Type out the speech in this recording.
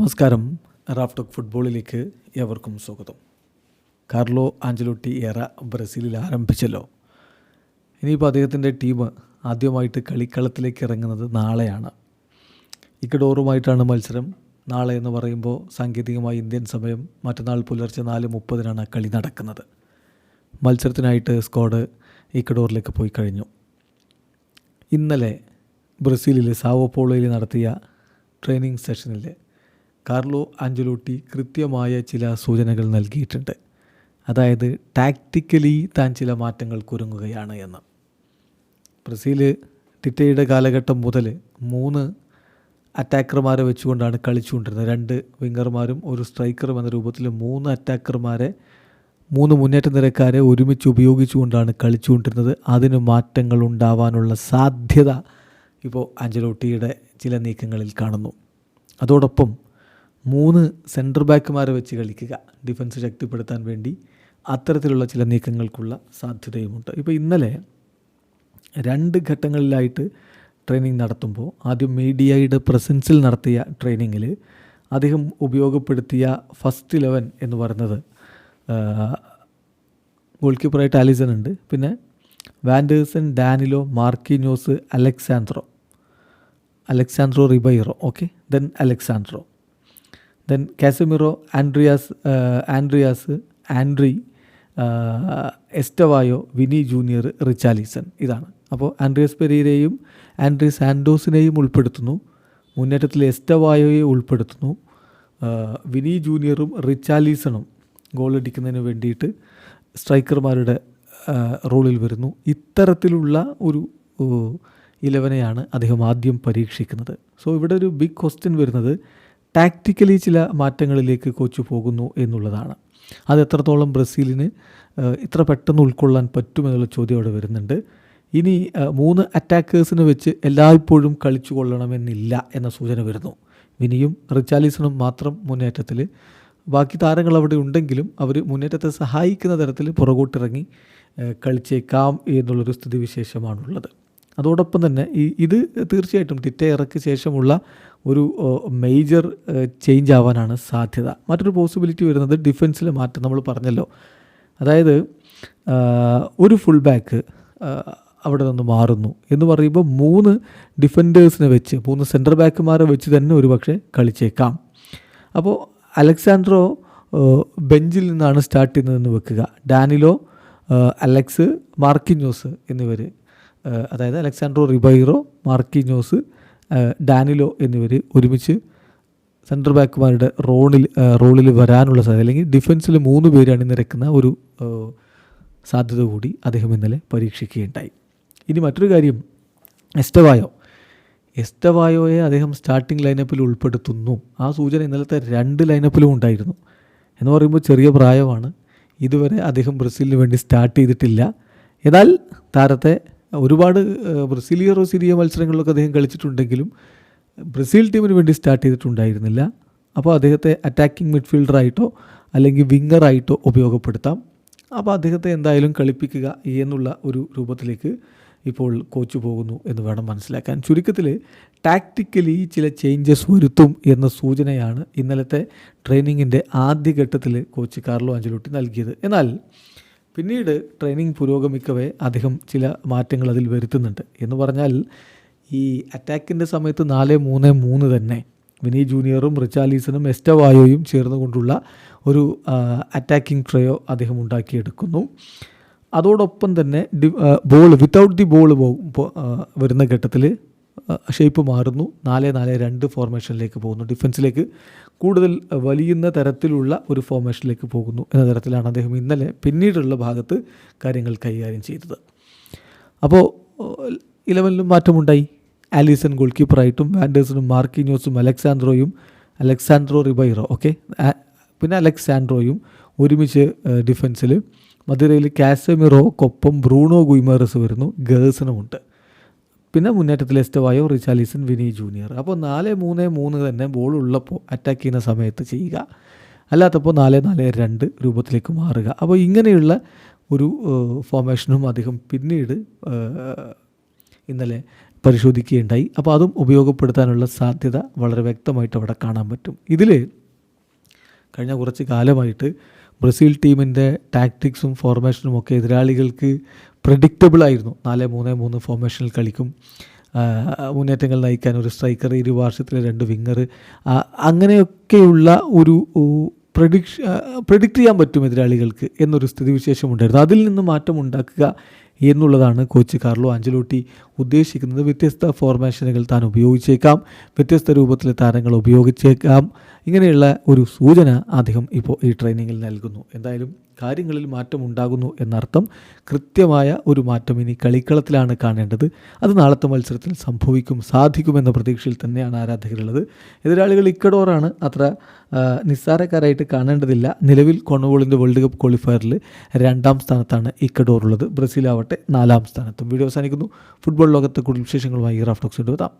നമസ്കാരം. റാഫ്ടോക്ക് ഫുട്ബോളിലേക്ക് ഏവർക്കും സ്വാഗതം. കാർലോ ആഞ്ചലോട്ടി എറ ബ്രസീലിൽ ആരംഭിച്ചല്ലോ. ഇനിയിപ്പോൾ അദ്ദേഹത്തിന്റെ ടീം ആദ്യമായിട്ട് കളിക്കളത്തിലേക്ക് ഇറങ്ങുന്നത് നാളെയാണ്. ഇക്കഡോറുമായിട്ടാണ് മത്സരം. നാളെ എന്ന് പറയുമ്പോൾ സാങ്കേതികമായി ഇന്ത്യൻ സമയം മറ്റന്നാൾ പുലർച്ചെ നാല് മുപ്പതിനാണ് കളി നടക്കുന്നത്. മത്സരത്തിനായിട്ട് സ്ക്വാഡ് ഇക്കഡോറിലേക്ക് പോയി കഴിഞ്ഞു. ഇന്നലെ ബ്രസീലിൽ സാവോപോളോയിൽ നടത്തിയ ട്രെയിനിങ് സെഷനിൽ കാർലോ ആഞ്ചലോട്ടി കൃത്യമായ ചില സൂചനകൾ നൽകിയിട്ടുണ്ട്. അതായത് ടാക്റ്റിക്കലി താൻ ചില മാറ്റങ്ങൾ കുരുങ്ങുകയാണ് എന്ന്. ബ്രസീൽ ടിറ്റയുടെ കാലഘട്ടം മുതൽ മൂന്ന് അറ്റാക്കർമാരെ വെച്ചുകൊണ്ടാണ് കളിച്ചുകൊണ്ടിരുന്നത്. രണ്ട് വിങ്ങർമാരും ഒരു സ്ട്രൈക്കറും എന്ന രൂപത്തിൽ മൂന്ന് അറ്റാക്കർമാരെ മൂന്ന് മുന്നേറ്റ നിരക്കാരെ ഒരുമിച്ച് ഉപയോഗിച്ചുകൊണ്ടാണ് കളിച്ചുകൊണ്ടിരുന്നത്. അതിന് മാറ്റങ്ങൾ ഉണ്ടാവാനുള്ള സാധ്യത ഇപ്പോൾ ആഞ്ചലോട്ടിയുടെ ചില നീക്കങ്ങളിൽ കാണുന്നു. അതോടൊപ്പം മൂന്ന് സെന്റർ ബാക്കുമാരെ വെച്ച് കളിക്കുക. ഡിഫൻസ് ശക്തിപ്പെടുത്താൻ വേണ്ടി അത്തരത്തിലുള്ള ചില നീക്കങ്ങൾക്കുള്ള സാധ്യതയുമുണ്ട്. ഇപ്പോൾ ഇന്നലെ രണ്ട് ഘട്ടങ്ങളിലായിട്ട് ട്രെയിനിങ് നടത്തുമ്പോൾ ആദ്യം മീഡിയയുടെ പ്രസൻസിൽ നടത്തിയ ട്രെയിനിങ്ങിൽ അദ്ദേഹം ഉപയോഗപ്പെടുത്തിയ ഫസ്റ്റ് ഇലവൻ എന്ന് പറയുന്നത് ഗോൾ കീപ്പറായിട്ട് ആലിസൺ ഉണ്ട്. പിന്നെ Vanderson Danilo Marquinhos Alex Sandro Alex Sandro Ribeiro okay then Alex Sandro. Then Casemiro Andreas Andreas Andre Estevao Vini Junior Richarlison ഇതാണ്. അപ്പോൾ ആൻഡ്രിയസ് പെരീരയും ആൻഡ്രി സാൻഡോസിനെയും ഉൾപ്പെടുത്തുന്നു. മുന്നേറ്റത്തിൽ എസ്റ്റവായോയെ ഉൾപ്പെടുത്തുന്നു. വിനി ജൂനിയറും റിച്ചാലിസണും ഗോളടിക്കുന്നതിന് വേണ്ടിയിട്ട് സ്ട്രൈക്കർമാരുടെ റോളിൽ വരുന്നു. ഇത്തരത്തിലുള്ള ഒരു ഇലവനെയാണ് അദ്ദേഹം ആദ്യം പരീക്ഷിക്കുന്നത്. സോ ഇവിടെ ഒരു ബിഗ് ക്വസ്റ്റ്യൻ വരുന്നത്. ടാക്റ്റിക്കലി ചില മാറ്റങ്ങളിലേക്ക് കോച്ച് പോകുന്നു എന്നുള്ളതാണ്. അത് എത്രത്തോളം ബ്രസീലിന് ഇത്ര പെട്ടെന്ന് ഉൾക്കൊള്ളാൻ പറ്റുമെന്നുള്ള ചോദ്യം അവിടെ വരുന്നുണ്ട്. ഇനി മൂന്ന് അറ്റാക്കേഴ്സിനെ വെച്ച് എല്ലായ്പ്പോഴും കളിച്ചു കൊള്ളണമെന്നില്ല എന്ന സൂചന വരുന്നു. വിനിയും റിച്ചാലിസണും മാത്രം മുന്നേറ്റത്തിൽ ബാക്കി താരങ്ങൾ അവിടെ ഉണ്ടെങ്കിലും അവർ മുന്നേറ്റത്തെ സഹായിക്കുന്ന തരത്തിൽ പുറകോട്ടിറങ്ങി കളിച്ചേക്കാം എന്നുള്ളൊരു സ്ഥിതിവിശേഷമാണുള്ളത്. അതോടൊപ്പം തന്നെ ഈ ഇത് തീർച്ചയായിട്ടും ടിറ്റ ഇറക്ക് ശേഷമുള്ള ഒരു മേജർ ചേഞ്ച് ആവാനാണ് സാധ്യത. മറ്റൊരു പോസിബിലിറ്റി വരുന്നത് ഡിഫൻസിൽ മാറ്റം നമ്മൾ പറഞ്ഞല്ലോ. അതായത് ഒരു ഫുൾ ബാക്ക് അവിടെ നിന്ന് മാറുന്നു എന്ന് പറയുമ്പോൾ മൂന്ന് ഡിഫൻഡേഴ്സിനെ വെച്ച് മൂന്ന് സെന്റർ ബാക്കുമാരെ വെച്ച് തന്നെ ഒരു പക്ഷേ കളിച്ചേക്കാം. അപ്പോൾ അലക്സാൻഡ്രോ ബെഞ്ചിൽ നിന്നാണ് സ്റ്റാർട്ട് ചെയ്യുന്നതെന്ന് വെക്കുക. ഡാനിലോ അലക്സ് മാർക്കിഞ്ഞോസ് എന്നിവർ അതായത് അലക്സാൻഡ്രോ റിബൈറോ മാർക്കിഞ്ഞോസ് ഡാനിലോ എന്നിവർ ഒരുമിച്ച് സെന്റർ ബാക്കുമാരുടെ റോണിൽ റോളിൽ വരാനുള്ള സാധ്യത അല്ലെങ്കിൽ ഡിഫൻസിൽ മൂന്ന് പേര് അണിനിരക്കുന്ന ഒരു സാധ്യത കൂടി അദ്ദേഹം ഇന്നലെ പരീക്ഷിക്കുകയുണ്ടായി. ഇനി മറ്റൊരു കാര്യം എസ്റ്റവായോ? എസ്റ്റവായോയെ അദ്ദേഹം സ്റ്റാർട്ടിംഗ് ലൈനപ്പിൽ ഉൾപ്പെടുത്തുന്നു. ആ സൂചന ഇന്നലത്തെ രണ്ട് ലൈനപ്പിലും ഉണ്ടായിരുന്നു. എന്ന് പറയുമ്പോൾ ചെറിയ പ്രായമാണ്. ഇതുവരെ അദ്ദേഹം ബ്രസീലിന് വേണ്ടി സ്റ്റാർട്ട് ചെയ്തിട്ടില്ല. എന്നാൽ താരത്തെ ഒരുപാട് ബ്രസീലിയറോ സിരിയ മത്സരങ്ങളിലൊക്കെ അദ്ദേഹം കളിച്ചിട്ടുണ്ടെങ്കിലും ബ്രസീൽ ടീമിന് വേണ്ടി സ്റ്റാർട്ട് ചെയ്തിട്ടുണ്ടായിരുന്നില്ല. അപ്പോൾ അദ്ദേഹത്തെ അറ്റാക്കിംഗ് മിഡ്ഫീൽഡറായിട്ടോ അല്ലെങ്കിൽ വിങ്ങറായിട്ടോ ഉപയോഗപ്പെടുത്താം. അപ്പോൾ അദ്ദേഹത്തെ എന്തായാലും കളിപ്പിക്കുക എന്നുള്ള ഒരു രൂപത്തിലേക്ക് ഇപ്പോൾ കോച്ച് പോകുന്നു എന്ന് വേണം മനസ്സിലാക്കാൻ. ചുരുക്കത്തിൽ ടാക്റ്റിക്കലി ചില ചേഞ്ചസ് വരുത്തും എന്ന സൂചനയാണ് ഇന്നലത്തെ ട്രെയിനിങ്ങിന്റെ ആദ്യഘട്ടത്തിൽ കോച്ച് കാർലോ അഞ്ചലോട്ടി നൽകിയത്. എന്നാൽ പിന്നീട് ട്രെയിനിങ് പുരോഗമിക്കവേ അദ്ദേഹം ചില മാറ്റങ്ങൾ അതിൽ വരുത്തുന്നുണ്ട്. എന്ന് പറഞ്ഞാൽ ഈ അറ്റാക്കിന്റെ സമയത്ത് നാല് മൂന്ന് മൂന്ന് തന്നെ വിനി ജൂനിയറും റിച്ചാലീസനും എസ്റ്റവായോയും ചേർന്നുകൊണ്ടുള്ള ഒരു അറ്റാക്കിംഗ് ട്രയോ അദ്ദേഹം ഉണ്ടാക്കിയെടുക്കുന്നു. അതോടൊപ്പം തന്നെ ബോൾ വിത്തൗട്ട് ദി ബോൾ വരുന്ന ഘട്ടത്തിൽ ഷേപ്പ് മാറുന്നു. നാല് നാല് രണ്ട് ഫോർമേഷനിലേക്ക് പോകുന്നു. ഡിഫൻസിലേക്ക് കൂടുതൽ വലിയുന്ന തരത്തിലുള്ള ഒരു ഫോർമേഷനിലേക്ക് പോകുന്നു എന്ന തരത്തിലാണ് അദ്ദേഹം ഇന്നലെ പിന്നീടുള്ള ഭാഗത്ത് കാര്യങ്ങൾ കൈകാര്യം ചെയ്തത്. അപ്പോൾ ഇലവനിലും മാറ്റമുണ്ടായി. ആലീസൺ ഗോൾ കീപ്പറായിട്ടും വാൻഡേഴ്സണും മാർക്കിനോസും അലക്സാൻഡ്രോയും അലക്സാൻഡ്രോ റിബൈറോ ഓക്കെ പിന്നെ അലക്സാൻഡ്രോയും ഒരുമിച്ച് ഡിഫൻസിൽ മധുരയിൽ കാസമിറോക്കൊപ്പം ബ്രൂണോ ഗുയ്മേറസ് വരുന്നു. ഗേഴ്സണുമുണ്ട് പിന്നെ മുന്നേറ്റത്തിൽ എസ്റ്റവായോ റിച്ചാലിസൺ വിനി ജൂനിയർ. അപ്പോൾ നാല് മൂന്ന് മൂന്ന് തന്നെ ബോൾ ഉള്ളപ്പോൾ അറ്റാക്ക് ചെയ്യുന്ന സമയത്ത് ചെയ്യുക. അല്ലാത്തപ്പോൾ നാല് നാല് രണ്ട് രൂപത്തിലേക്ക് മാറുക. അപ്പോൾ ഇങ്ങനെയുള്ള ഒരു ഫോർമേഷനും അദ്ദേഹം പിന്നീട് ഇന്നലെ പരിശോധിക്കുകയുണ്ടായി. അപ്പോൾ അതും ഉപയോഗപ്പെടുത്താനുള്ള സാധ്യത വളരെ വ്യക്തമായിട്ട് അവിടെ കാണാൻ പറ്റും. ഇതിൽ കഴിഞ്ഞ കുറച്ച് കാലമായിട്ട് ബ്രസീൽ ടീമിന്റെ ടാക്ടിക്സും ഫോർമേഷനും ഒക്കെ എതിരാളികൾക്ക് പ്രഡിക്റ്റബിൾ ആയിരുന്നു. നാല് മൂന്ന് മൂന്ന് ഫോർമേഷനിൽ കളിക്കും. മുന്നേറ്റങ്ങൾ നയിക്കാൻ ഒരു സ്ട്രൈക്കർ ഇരു വർഷത്തിലെ രണ്ട് വിങ്ങർ അങ്ങനെയൊക്കെയുള്ള ഒരു പ്രഡിക്ഷ പ്രഡിക്റ്റ് ചെയ്യാൻ പറ്റും എതിരാളികൾക്ക് എന്നൊരു സ്ഥിതിവിശേഷം ഉണ്ടായിരുന്നു അതിൽ നിന്ന് മാറ്റം ഉണ്ടാക്കുക എന്നുള്ളതാണ് കോച്ച് കാർലോ ആഞ്ചലോട്ടി ഉദ്ദേശിക്കുന്നത്. വ്യത്യസ്ത ഫോർമേഷനുകൾ താൻ ഉപയോഗിച്ചേക്കാം. വ്യത്യസ്ത രൂപത്തിലെ താരങ്ങൾ ഉപയോഗിച്ചേക്കാം. ഇങ്ങനെയുള്ള ഒരു സൂചന അദ്ദേഹം ഇപ്പോൾ ഈ ട്രെയിനിങ്ങിൽ നൽകുന്നു. എന്തായാലും കാര്യങ്ങളിൽ മാറ്റം ഉണ്ടാകുന്നു എന്നർത്ഥം കൃത്യമായ ഒരു മാറ്റം ഇനി കളിക്കളത്തിലാണ് കാണേണ്ടത്. അത് നാളത്തെ മത്സരത്തിൽ സംഭവിക്കും സാധിക്കുമെന്ന പ്രതീക്ഷയിൽ തന്നെയാണ് ആരാധകരുള്ളത്. എതിരാളികൾ ഇക്കഡോറാണ് അത്ര നിസ്സാരക്കാരായിട്ട് കാണേണ്ടതില്ല. നിലവിൽ കൊണവോളിന്റെ വേൾഡ് കപ്പ് ക്വാളിഫയറിൽ രണ്ടാം സ്ഥാനത്താണ് ഇക്കഡോർ ഉള്ളത് ബ്രസീൽ ആവട്ടെ നാലാം സ്ഥാനത്തും. വീഡിയോ അവസാനിക്കുന്നു. ഫുട്ബോൾ ലോകത്തെ കൂടുതൽ വിശേഷങ്ങളുമായി റാഫ്റ്റോക്സ് എത്താം